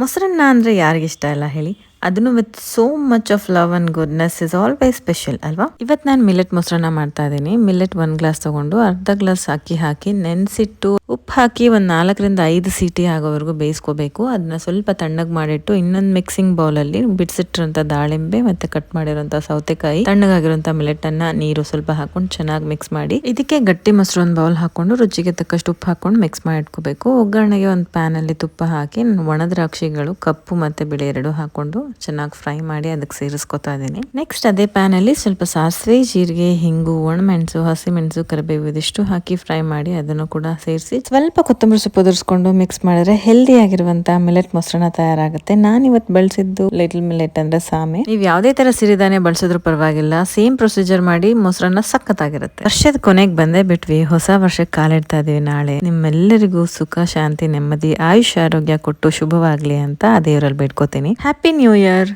ಮೊಸರನ್ನ ಅಂದರೆ ಯಾರಿಗಿಷ್ಟ ಇಲ್ಲ ಹೇಳಿ? ಅದನ್ನು with so much of love and goodness is always special ಅಲ್ವಾ? ಇವತ್ತು ನಾನು ಮಿಲೆಟ್ ಮೊಸರನ್ನ ಮಾಡ್ತಾ ಇದ್ದೀನಿ. ಮಿಲೆಟ್ ಒಂದು ಗ್ಲಾಸ್ ತಗೊಂಡು ಅರ್ಧ ಗ್ಲಾಸ್ ಅಕ್ಕಿ ಹಾಕಿ, ನೆನೆಸಿಟ್ಟು ಉಪ್ಪು ಹಾಕಿ ಒಂದು ನಾಲ್ಕರಿಂದ ಐದು ಸೀಟಿ ಆಗೋವರೆಗೂ ಬೇಯಿಸ್ಕೋಬೇಕು. ಅದನ್ನ ಸ್ವಲ್ಪ ತಣ್ಣಗೆ ಮಾಡಿಟ್ಟು ಇನ್ನೊಂದು ಮಿಕ್ಸಿಂಗ್ ಬೌಲಲ್ಲಿ ಬಿಡಿಸಿಟ್ಟಿರೋಂಥ ದಾಳಿಂಬೆ ಮತ್ತೆ ಕಟ್ ಮಾಡಿರೋಂಥ ಸೌತೆಕಾಯಿ ತಣ್ಣಗಾಗಿರೋಂಥ ಮಿಲೆಟ್ ಅನ್ನ ನೀರು ಸ್ವಲ್ಪ ಹಾಕೊಂಡು ಚೆನ್ನಾಗಿ ಮಿಕ್ಸ್ ಮಾಡಿ, ಇದಕ್ಕೆ ಗಟ್ಟಿ ಮೊಸರು ಒಂದು ಬೌಲ್ ಹಾಕೊಂಡು ರುಚಿಗೆ ತಕ್ಕಷ್ಟು ಉಪ್ಪು ಹಾಕೊಂಡು ಮಿಕ್ಸ್ ಮಾಡಿ ಇಟ್ಕೋಬೇಕು ಒಗ್ಗರಣೆಗೆ ಒಂದು ಪ್ಯಾನ್ ಅಲ್ಲಿ ತುಪ್ಪ ಹಾಕಿ, ಒಣ ದ್ರಾಕ್ಷಿಗಳು, ಕಪ್ಪು ಮತ್ತೆ ಬಿಳಿ ಎರಡು ಹಾಕೊಂಡು ಚೆನ್ನಾಗಿ ಫ್ರೈ ಮಾಡಿ ಅದಕ್ಕೆ ಸೇರಿಸ್ಕೊತಾ ಇದ್ದೀನಿ. ನೆಕ್ಸ್ಟ್ ಅದೇ ಪ್ಯಾನ್ ಅಲ್ಲಿ ಸ್ವಲ್ಪ ಸಾಸಿವೆ, ಜೀರಿಗೆ, ಹಿಂಗು, ಒಣಮೆಣಸು, ಹಸಿಮೆಣಸು, ಕರಿಬೇವು ಇದಿಷ್ಟು ಹಾಕಿ ಫ್ರೈ ಮಾಡಿ ಅದನ್ನು ಕೂಡ ಸೇರಿಸಿ ಸ್ವಲ್ಪ ಕೊತ್ತಂಬರಿ ಸೊಪ್ಪು ಉದುರಿಸ್ಕೊಂಡು ಮಿಕ್ಸ್ ಮಾಡಿದ್ರೆ ಹೆಲ್ದಿ ಆಗಿರುವಂತ ಮಿಲೆಟ್ ಮೊಸರನ್ನ ತಯಾರಾಗುತ್ತೆ. ನಾನು ಇವತ್ತು ಬಳಸಿದ್ದು ಲಿಟಲ್ ಮಿಲೆಟ್ ಅಂದ್ರೆ ಸಾಮೆ. ನೀವು ಯಾವುದೇ ತರ ಸಿರಿಧಾನ್ಯ ಬಳಸಿದ್ರು ಪರವಾಗಿಲ್ಲ. ಸೇಮ್ ಪ್ರೊಸೀಜರ್ ಮಾಡಿ ಮೊಸರನ್ನ ಸಖತ್ತಾಗಿರುತ್ತೆ. ವರ್ಷದ ಕೊನೆಗೆ ಬಂದೇ ಬಿಟ್ವಿ. ಹೊಸ ವರ್ಷಕ್ಕೆ ಕಾಲಿಡ್ತಾ ಇದೀವಿ ನಾಳೆ. ನಿಮ್ಮೆಲ್ಲರಿಗೂ ಸುಖ, ಶಾಂತಿ, ನೆಮ್ಮದಿ ಆಯುಷ್ ಆರೋಗ್ಯ ಕೊಟ್ಟು ಶುಭವಾಗ್ಲಿ ಅಂತ ಆ ದೇವರಲ್ಲಿ ಬೇಡ್ಕೋತೀನಿ. ಹ್ಯಾಪಿ ನ್ಯೂ ইয়ার